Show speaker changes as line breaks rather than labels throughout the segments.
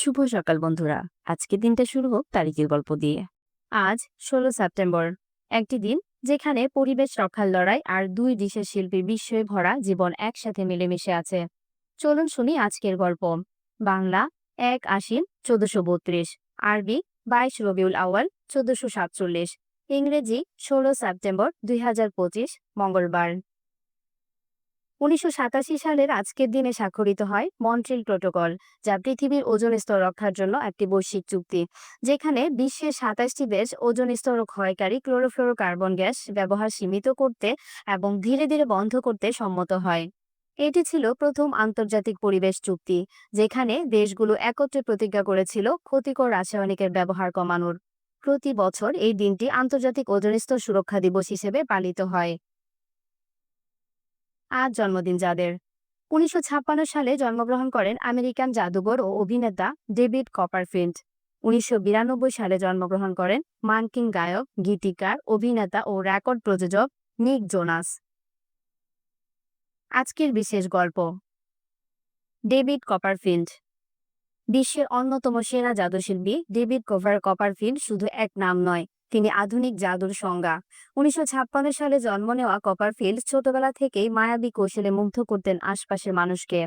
শুভ সকাল বন্ধুরা। আজকে দিনটা শুরু হোক তারিখের গল্প দিয়ে। আজ ষোলো সেপ্টেম্বর। একটি দিন যেখানে পরিবেশ রক্ষার লড়াই আর দুই দেশের শিল্পীর বিস্ময়ে ভরা জীবন একসাথে মিলেমিশে আছে। চলুন শুনি আজকের গল্প। বাংলা এক আশ্বিন চোদ্দশো বত্রিশ, আরবি বাইশ রবিউল আওয়াল চোদ্দশো সাতচল্লিশ, ইংরেজি ষোলো সেপ্টেম্বর দুই হাজার পঁচিশ, মঙ্গলবার। উনিশশো সাতাশি সালের আজকের দিনে স্বাক্ষরিত হয় মন্ট্রিল প্রোটোকল, যা পৃথিবীর ওজন স্তর রক্ষার জন্য একটি বৈশ্বিক চুক্তি, যেখানে বিশ্বের সাতাশটি দেশ ওজন স্তর ক্ষয়কারী ক্লোরোফ্লোরোকার্বন গ্যাস ব্যবহার সীমিত করতে এবং ধীরে ধীরে বন্ধ করতে সম্মত হয়। এটি ছিল প্রথম আন্তর্জাতিক পরিবেশ চুক্তি, যেখানে দেশগুলো একত্রে প্রতিজ্ঞা করেছিল ক্ষতিকর রাসায়নিকের ব্যবহার কমানোর। প্রতি বছর এই দিনটি আন্তর্জাতিক ওজন স্তর সুরক্ষা দিবস হিসেবে পালিত হয়। আজ জন্মদিন যাদের। উনিশশো ছাপ্পান্ন সালে জন্মগ্রহণ করেন আমেরিকান জাদুঘর ও অভিনেতা ডেভিড কপারফিল্ড। উনিশশো সালে জন্মগ্রহণ করেন মার্কিন গায়ক, গীতিকার, অভিনেতা ও রেকর্ড প্রযোজক নিক জোনাস। আজকের বিশেষ গল্প। David Copperfield. বিশ্বের অন্যতম সেরা জাদুশিল্পী ডেভিড কোভার কপারফিল্ড শুধু এক নাম নয় তিনি আধুনিক জাদুর সংজ্ঞা। উনিশশো ছাপ্পান্ন সালে জন্ম নেওয়া কপারফিল্ড ছোটবেলা থেকেই মায়াবী কৌশলে মুগ্ধ করতেন আশপাশের মানুষকে।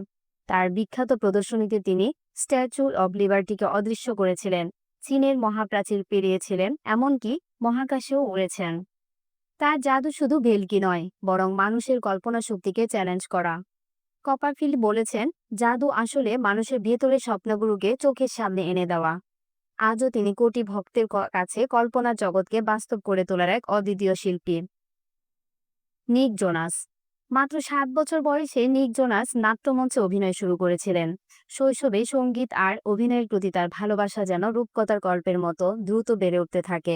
তার বিখ্যাত প্রদর্শনীতে তিনি স্ট্যাচু অব লিবার্টিকে অদৃশ্য করেছিলেন। চীনের মহাপ্রাচীর পেরিয়েছিলেন, এমনকি মহাকাশেও উড়েছেন। তার জাদু শুধু ভেলকি নয়, বরং মানুষের কল্পনা শক্তিকে চ্যালেঞ্জ করা। কপারফিল্ড বলেছেন, জাদু আসলে মানুষের ভেতরের স্বপ্নগুলোকে চোখের সামনে এনে দেওয়া। আজও তিনি কোটি ভক্তের কাছে কল্পনার জগৎকে বাস্তব করে তোলার এক অদ্বিতীয় শিল্পী। নিক জোনাস। মাত্র সাত বছর বয়সে নিক জোনাস নাট্যমঞ্চে অভিনয় শুরু করেছিলেন। শৈশবে সংগীত আর অভিনয়ের প্রতি তার ভালোবাসা যেন রূপকথার গল্পের মতো দ্রুত বেড়ে উঠতে থাকে।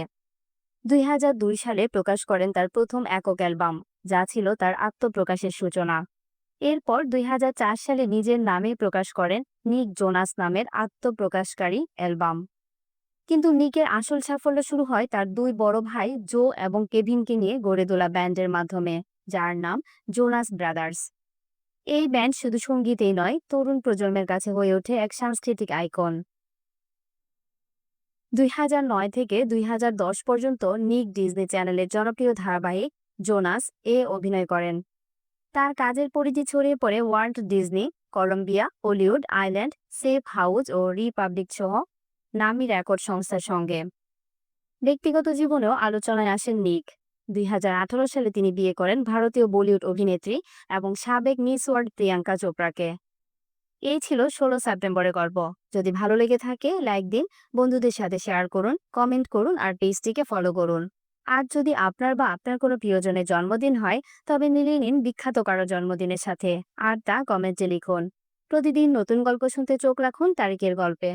দুই হাজার দুই সালে প্রকাশ করেন তার প্রথম একক অ্যালবাম, যা ছিল তার আত্মপ্রকাশের সূচনা। এরপর দুই হাজার চার সালে নিজের নামে প্রকাশ করেন নিক জোনাস নামের আত্মপ্রকাশকারী অ্যালবাম। কিন্তু নিকের আসল সাফল্য শুরু হয় তার দুই বড় ভাই জো এবং কেভিনকে নিয়ে গড়ে তোলা ব্যান্ডের মাধ্যমে, যার নাম জোনাস ব্রাদার্স। এই ব্যান্ড শুধু সঙ্গীতেই নয়, তরুণ প্রজন্মের কাছে হয়ে ওঠে এক সাংস্কৃতিক আইকন। দুই থেকে দুই হাজার দশ পর্যন্ত নিক ডিজনি চ্যানেলের জনপ্রিয় ধারাবাহিক জোনাস এ অভিনয় করেন। তার কাজের পরিধি ছড়িয়ে পড়ে World Disney, Columbia, Hollywood, Island, Safe House ও রিপাবলিক সহ নামি রেকর্ড সংস্থার সঙ্গে। ব্যক্তিগত জীবনেও আলোচনায় আসেন নিক। দুই হাজার আঠারো সালে তিনি বিয়ে করেন ভারতীয় বলিউড অভিনেত্রী এবং সাবেক মিস ওয়ার্ল্ড প্রিয়াঙ্কা চোপড়াকে। এই ছিল ষোলো সেপ্টেম্বরের গল্প। যদি ভালো লেগে থাকে, লাইক দিন, বন্ধুদের সাথে শেয়ার করুন, কমেন্ট করুন আর পেজটিকে ফলো করুন। আর যদি আপনার বা আপনার কোনো প্রিয়জনের জন্মদিন হয়, তবে মিলিয়ে নিন বিখ্যাত কারও জন্মদিনের সাথে। আর তা কমেন্টে লিখুন। প্রতিদিন নতুন গল্প শুনতে চোখ রাখুন তারিখের গল্পে।